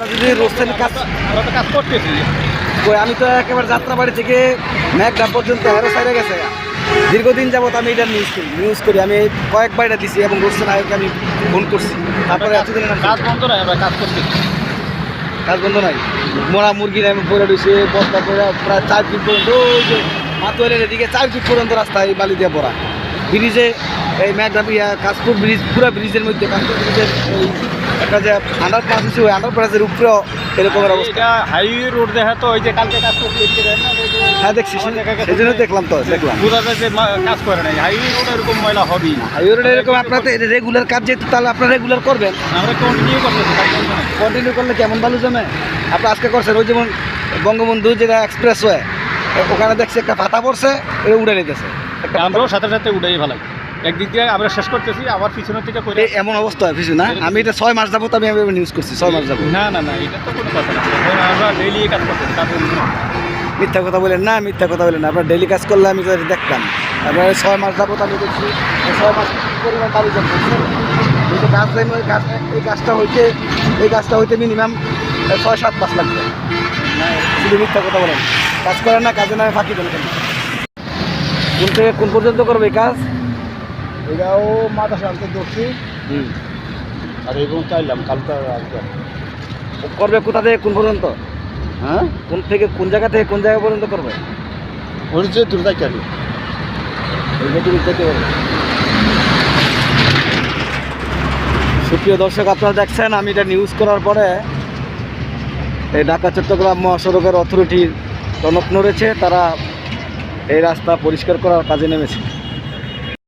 যদি রোস্টের কাজ কাজ করতেছি। কই আমি তো একেবারে যাত্রাবাড়ি থেকে মেঘনা পর্যন্ত হেরো সাইডে গেছে। দীর্ঘদিন যাবত আমি এটা নিউজ করি নিউজ করি। আমি কয়েকবার এটা দিছি এবং রোস্টের আয়োগকে আমি ফোন করছি। তারপরে এতদিন কাজ বন্ধ নয় আমরা কাজ করতেছি। কাজ বন্ধ নাই। মোরা মুরগি আমি পরে রয়েছে বস্তা করে প্রায় চার ফিট পর্যন্ত মাতুয়ালের এদিকে চার ফিট পর্যন্ত রাস্তায় বালি দিয়ে পড়া ব্রিজে এই মেঘনা ইয়া কাশপুর ব্রিজ পুরো ব্রিজের মধ্যে কাশপুর ব্রিজের একটা যে আন্ডার পাস আছে ওই আন্ডার পাসের উপরেও এরকমের অবস্থা। হাইওয়ে রোড দেখা তো ওই যে কালকে না, হ্যাঁ দেখছি সেই জন্য দেখলাম তো দেখলাম। বোঝা যায় যে কাজ করে নাই। হাইওয়ে রোড এরকম ময়লা হবেই। না হাইওয়ে রোডে এরকম আপনার রেগুলার কাজ যেহেতু তাহলে আপনারা রেগুলার করবেন। আমরা কন্টিনিউ করতেছি কাজ কন্টিনিউ করলে কেমন ভালো জমে আপনি আজকে করছেন ওই যেমন বঙ্গবন্ধু যেটা এক্সপ্রেস ওয়ে ওখানে দেখছি একটা পাতা পড়ছে উড়ে নিতেছে। আমরাও সাথে সাথে উড়াই ফেলাই একদিক দিয়ে আমরা শেষ করতেছি আবার পিছনের থেকে করে এমন অবস্থা হয় কিছু না আমি এটা ছয় মাস যাব আমি নিউজ করছি ছয় মাস যাব না না না এটা তো কোনো কথা না। আমরা ডেইলি কাজ করতেছি কাজ মিথ্যা কথা বলেন না মিথ্যা কথা বলেন না। আপনার ডেলি কাজ করলে আমি তো এটা দেখতাম তারপরে ছয় মাস যাব আমি দেখছি ছয় মাস পরিমাণ বাড়ি যাচ্ছে এই যে গাছ এই গাছ এই গাছটা হইতে এই গাছটা হইতে মিনিমাম ছয় সাত মাস লাগবে। শুধু মিথ্যা কথা বলেন। কাজ করেন না কাজে নামে ফাঁকি দেন। কেন থেকে কোন পর্যন্ত করবে কাজ? এটাও মাথা শান্তি ধরছি হুম। আর এবং চাইলাম কালকে আজকে করবে কোথা থেকে? কোন পর্যন্ত? হ্যাঁ? কোন থেকে কোন জায়গা থেকে কোন জায়গা পর্যন্ত করবে? হচ্ছে দুর্দাই চালি এইটা তুমি যেতে পারবে সুপ্রিয় দর্শক আপনারা দেখছেন আমি এটা নিউজ করার পরে এই ঢাকা চট্টগ্রাম মহাসড়কের অথরিটির টনক নড়েছে। তারা এই রাস্তা পরিষ্কার করার কাজে নেমেছে।